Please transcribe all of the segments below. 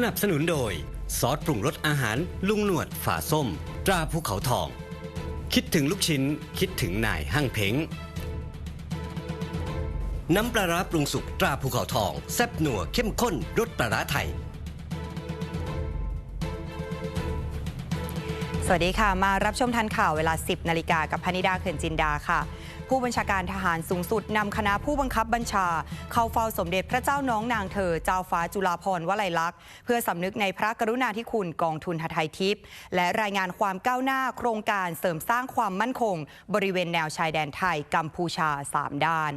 สนับสนุนโดย ซอสปรุงรสอาหารลุงหนวดฝาส้ม ตราภูเขาทอง คิดถึงลูกชิ้น คิดถึงนายห้างเพ้ง น้ำปลาร้าปรุงสุกตราภูเขาทอง แซ่บหนัวเข้มข้นรสปลาร้าไทย สวัสดีค่ะ มารับชมทันข่าวเวลา 10 นาฬิกากับพนิดาเขื่อนจินดาค่ะ ผู้บัญชาการทหารสูงสุดนำคณะผู้บังคับบัญชา เข้าเฝ้าสมเด็จพระเจ้าน้องนางเธอ เจ้าฟ้าจุฬาภรณ์วลัยลักษณ์ เพื่อสำนึกในพระกรุณาธิคุณกองทุนหทัยทิพย์และรายงานความก้าวหน้าโครงการเสริมสร้างความมั่นคง บริเวณแนวชายแดนไทยกัมพูชา 3 ด้าน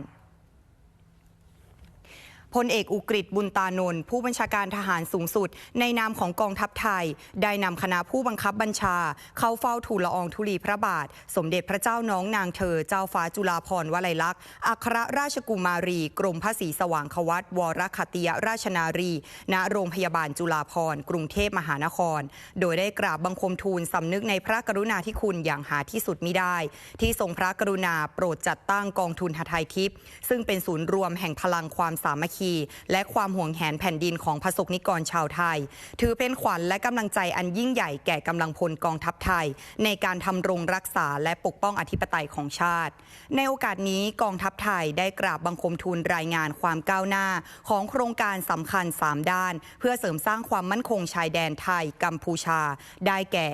พลเอกอุกฤษบุญตานนท์ผู้บัญชาการทหารสูงสุด ในนามของกองทัพไทย ได้นำคณะผู้บังคับบัญชา เข้าเฝ้าทูลละอองธุลีพระบาท สมเด็จพระเจ้าน้องนางเธอ เจ้าฟ้าจุฬาภรณ์วลัยลักษณ์อัครราชกุมารี กรมพระศรีสว่างควัตวรคติยราชนารี ณโรงพยาบาลจุฬาภรณ์กรุงเทพมหานคร โดยได้กราบบังคมทูลสำนึกในพระกรุณาธิคุณอย่างหาที่สุดมิได้ ที่ทรงพระกรุณาโปรดจัดตั้งกองทุนหทัยทิพย์ซึ่งเป็นศูนย์รวมแห่งพลังความสามัคคีและความห่วงแหนแผ่นดินของพระสกนิกรชาวไทย ถือเป็นขวัญและกำลังใจอันยิ่งใหญ่แก่กำลังพลกองทัพไทย ในการทำรงรักษาและปกป้องอธิปไตยของชาติ ในโอกาสนี้กองทัพไทยได้กราบบังคมทูลรายงานความก้าวหน้า ของโครงการสำคัญ 3 ด้าน เพื่อเสริมสร้างความมั่นคงชายแดนไทย กัมพูชา ได้แก่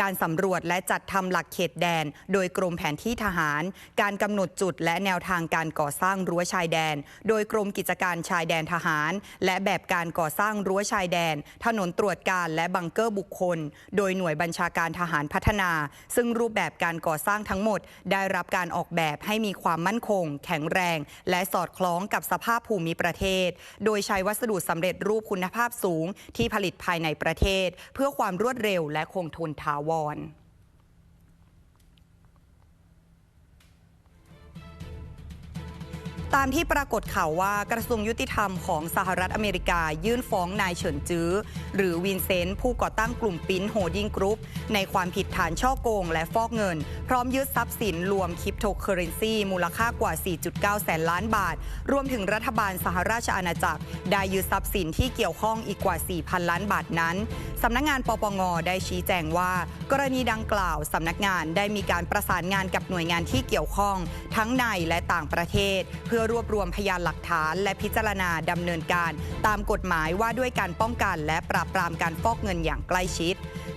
การสำรวจและจัดทำหลักเขตแดน โดยกรมแผนที่ทหาร การกำหนดจุดและแนวทางการก่อสร้างรั้วชายแดน โดยกรมกิจการชายแดนทหาร และแบบการก่อสร้างรั้วชายแดน ถนนตรวจการและบังเกอร์บุคคล โดยหน่วยบัญชาการทหารพัฒนา ซึ่งรูปแบบการก่อสร้างทั้งหมด ได้รับการออกแบบให้มีความมั่นคง แข็งแรง และสอดคล้องกับสภาพภูมิประเทศ โดยใช้วัสดุสำเร็จรูปคุณภาพสูงที่ผลิตภายในประเทศ เพื่อความรวดเร็วและคงทนถาวร ตามที่ปรากฏข่าวว่ากระทรวงยุติธรรมของสหรัฐอเมริกา ยื่นฟ้องนายเฉินจื้อ หรือวินเซนต์ผู้ก่อตั้งกลุ่มปิ้นโฮดิ้งกรุ๊ป ในความผิดฐานช่อโกงและฟอกเงิน พร้อมยึดทรัพย์สินรวมคริปโตเคอเรนซีมูลค่ากว่า 4.9 แสนล้านบาท รวมถึงรัฐบาลสหราชอาณาจักร ได้ยึดทรัพย์สินที่เกี่ยวข้องอีกกว่า 4,000 ล้านบาทนั้นสำนักงานปปงได้ชี้แจงว่า กรณีดังกล่าวสำนักงานได้มีการประสานงานกับหน่วยงานที่เกี่ยวข้อง ทั้งในและต่างประเทศเพื่อรวบรวมพยานหลักฐาน และพิจารณาดำเนินการ ตามกฎหมายว่าด้วยการป้องกัน และปราบปรามการฟอกเงินอย่างใกล้ชิด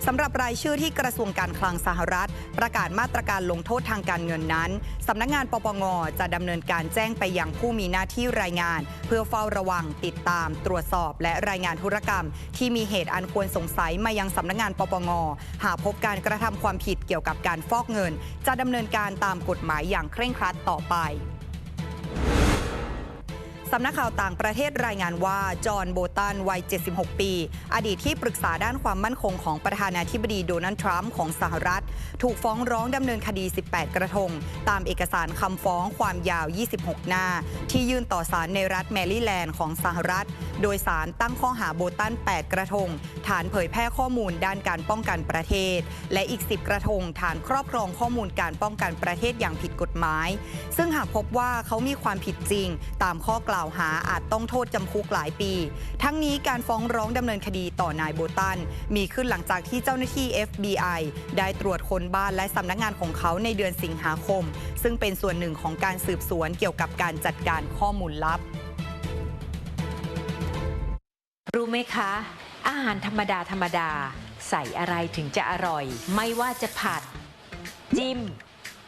สำหรับรายชื่อที่กระทรวงการคลังสหรัฐ ประกาศมาตรการลงโทษทางการเงินนั้นสำนักงานปปงจะดำเนินการแจ้งไปยังผู้มีหน้าที่รายงาน เพื่อเฝ้าระวังติดตาม ตรวจสอบ และรายงานธุรกรรม ที่มีเหตุอันควรสงสัยมายังสำนักงานปปงหากพบการกระทำความผิดเกี่ยวกับการฟอกเงิน จะดำเนินการตามกฎหมายอย่างเคร่งครัดต่อไป สำนักข่าวต่างประเทศรายงานว่า จอห์นโบตันวัย 76 ปี อดีตที่ปรึกษาด้านความมั่นคงของประธานาธิบดีโดนัลด์ทรัมป์ของสหรัฐ ถูกฟ้องร้องดำเนินคดี 18 กระทง ตามเอกสารคำฟ้องความยาว 26 หน้า ที่ยื่นต่อศาลในรัฐแมริแลนด์ของสหรัฐ โดยสารตั้งข้อหาโบตัน 8 กระทง ฐานเผยแพร่ข้อมูลด้านการป้องกันประเทศ และอีก 10 กระทง ฐานครอบครองข้อมูลการป้องกันประเทศอย่างผิดกฎหมาย ซึ่งหากพบว่าเขามีความผิดจริง ตามข้อกล่าวหาอาจต้องโทษจำคุกหลายปี ทั้งนี้การฟ้องร้องดำเนินคดีต่อนายโบตัน มีขึ้นหลังจากที่เจ้าหน้าที่ FBI ได้ตรวจคนบ้านและสำนักงานของเขาในเดือนสิงหาคม ซึ่งเป็นส่วนหนึ่งของการสืบสวนเกี่ยวกับการจัดการข้อมูลลับ รู้ไหมคะ อาหารธรรมดาธรรมดา ใส่อะไรถึงจะอร่อย ไม่ว่าจะผัด จิ้ม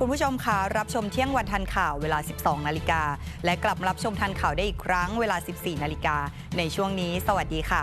คุณผู้ชมคะรับชมเที่ยงวันทันข่าวเวลา 12 นาฬิกา และกลับรับชมทันข่าวได้อีกครั้งเวลา 14 นาฬิกา ในช่วงนี้ สวัสดีค่ะ